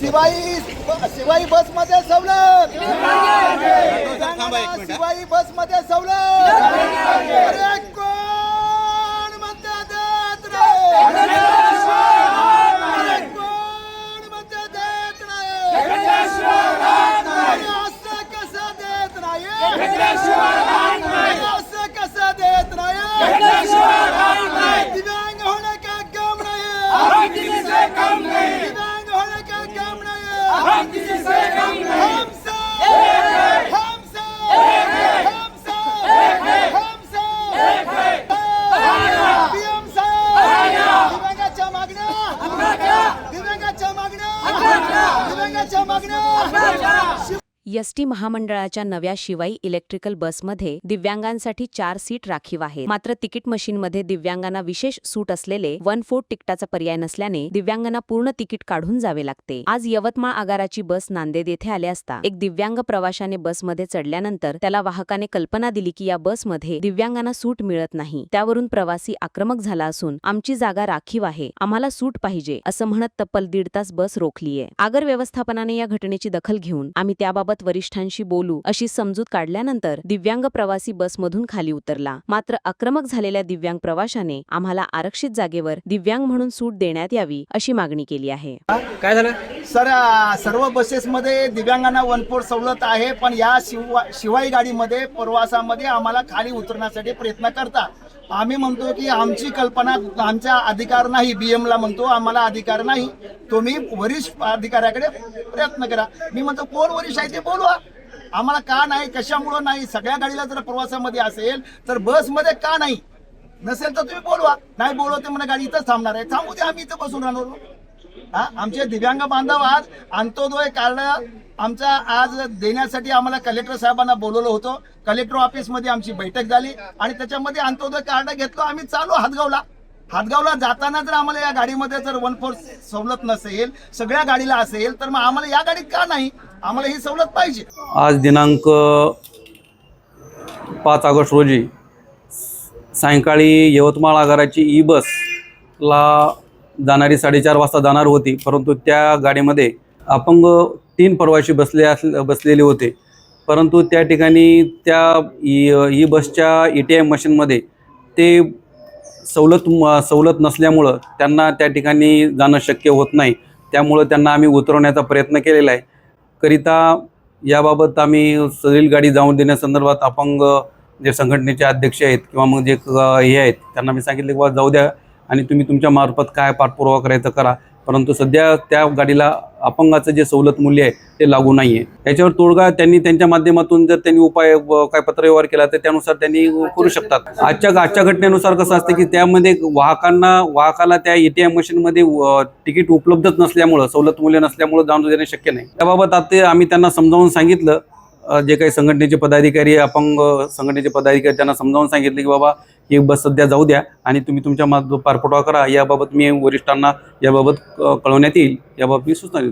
शिवाई शिवाई बसमध्ये सवलत शिवाई बसमध्ये सवलत कोण म्हणते देत कोण देत नाही? अरे असं कसं देत नाही? अरे असं कसं देत नाही? दिव्यांग होणे का काम नाही. नहीं है हम सब हम सब हम सब हम सब पीएम साहेब दिव्यांगाच्या मागण्या दिव्यांगाच्या मागण्या दिव्यांगाच्या मागण्या एस टी महामंडळाच्या नव्या शिवाई इलेक्ट्रिकल बसमध्ये दिव्यांगांसाठी चार सीट राखीव आहेत. मात्र तिकीट मशीनमध्ये दिव्यांगांना विशेष सूट असलेले वन फोर्थ तिकिटाचा पर्याय नसल्याने दिव्यांगांना पूर्ण तिकीट काढून जावे लागते. आज यवतमाळ आगाराची बस नांदेड येथे आले असता एक दिव्यांग प्रवाशाने बसमध्ये चढल्यानंतर त्याला वाहकाने कल्पना दिली की या बसमध्ये दिव्यांगांना सूट मिळत नाही. त्यावरून प्रवासी आक्रमक झाला असून आमची जागा राखीव आहे आम्हाला सूट पाहिजे असं म्हणत तब्बल दीड तास बस रोखलीये. आगर व्यवस्थापनाने या घटनेची दखल घेऊन आम्ही त्याबाबत वरिष्ठांशी बोलू अशी समजूत काढल्यानंतर दिव्यांग प्रवासी बसमधून खाली उतरला. मात्र आक्रमक झालेल्या दिव्यांग प्रवाशाने आम्हाला आरक्षित जागेवर दिव्यांग म्हणून सूट देण्यात यावी अशी मागणी केली आहे. काय झालं? सर सर्व बसेसमध्ये दिव्यांगांना वन फोर सवलत आहे पण या शिवा शिवाई गाडीमध्ये प्रवासामध्ये आम्हाला खाली उतरण्यासाठी प्रयत्न करता. आम्ही म्हणतो की आमची कल्पना आमचा अधिकार नाही बी एमला म्हणतो आम्हाला अधिकार नाही. तुम्ही वरिष्ठ अधिकाऱ्याकडे प्रयत्न करा. मी म्हणतो कोण वरिष्ठ आहे ते बोलवा. आम्हाला का नाही कशामुळं नाही सगळ्या गाडीला जर प्रवासामध्ये असेल तर बसमध्ये का नाही? नसेल तर तुम्ही बोलवा. नाही बोलवते म्हणा गाडी इथंच थांबणार आहे. थांबू दे आम्ही इथं बसून राहणार हा आमचे दिव्यांग बांधव आज अंत्योदय कार्ड आमचा आज देण्यासाठी आम्हाला कलेक्टर साहेबांना बोलवलं होतं. कलेक्टर ऑफिसमध्ये आमची बैठक झाली आणि त्याच्यामध्ये अंत्योदय कार्ड घेतलो. आम्ही चालू हातगावला. हातगावला जाताना जर आम्हाला या गाडीमध्ये जर वन फोर सवलत नसेल सगळ्या गाडीला असेल तर मग आम्हाला या गाडीत का नाही? आम्हाला ही सवलत पाहिजे. आज दिनांक पाच ऑगस्ट रोजी सायंकाळी यवतमाळ आगाराची ई बसला जाणारी साडेचार वाजता जाणार होती परंतु त्या गाडीमध्ये अपंग तीन प्रवासी बसले अस बसलेले होते. परंतु त्या ठिकाणी त्या ई ई बसच्या ई टी आय मशीनमध्ये ते सवलत सवलत नसल्यामुळं त्यांना त्या ठिकाणी जाणं शक्य होत नाही. त्यामुळं त्यांना आम्ही उतरवण्याचा प्रयत्न केलेला आहे. करिता याबाबत आम्ही सरील गाडी जाऊन देण्यासंदर्भात अपंग जे संघटनेचे अध्यक्ष आहेत किंवा मग जे क- हे आहेत त्यांना मी सांगितलं की बा जाऊ द्या आणि तुम्ही तुमच्या मार्फत काय पाठपुरावा करायचं करा. परंतु सध्या त्या गाडीला अपंगाचं जे सवलत मूल्य आहे ते लागू नाही आहे याच्यावर तोडगा त्यांनी त्यांच्या माध्यमातून जर त्यांनी उपाय काय पत्रव्यवहार केला तर त्यानुसार त्यांनी करू शकतात. आजच्या आजच्या घटनेनुसार कसं असतं की त्यामध्ये वाहकांना वाहकाला त्या ए टी एम मशीनमध्ये तिकीट उपलब्धच नसल्यामुळं सवलत मूल्य नसल्यामुळं जाणून देणे शक्य नाही. त्याबाबत आता आम्ही त्यांना समजावून सांगितलं जे काही संघटनेचे पदाधिकारी अपंग संघटनेचे पदाधिकारी त्यांना समजावून सांगितले की बाबा ही बस सध्या जाऊ द्या आणि तुम्ही तुमच्या मार्ग पारपुरावा करा. याबाबत मी वरिष्ठांना याबाबत कळवण्यात येईल. याबाबत मी सूचना देतो.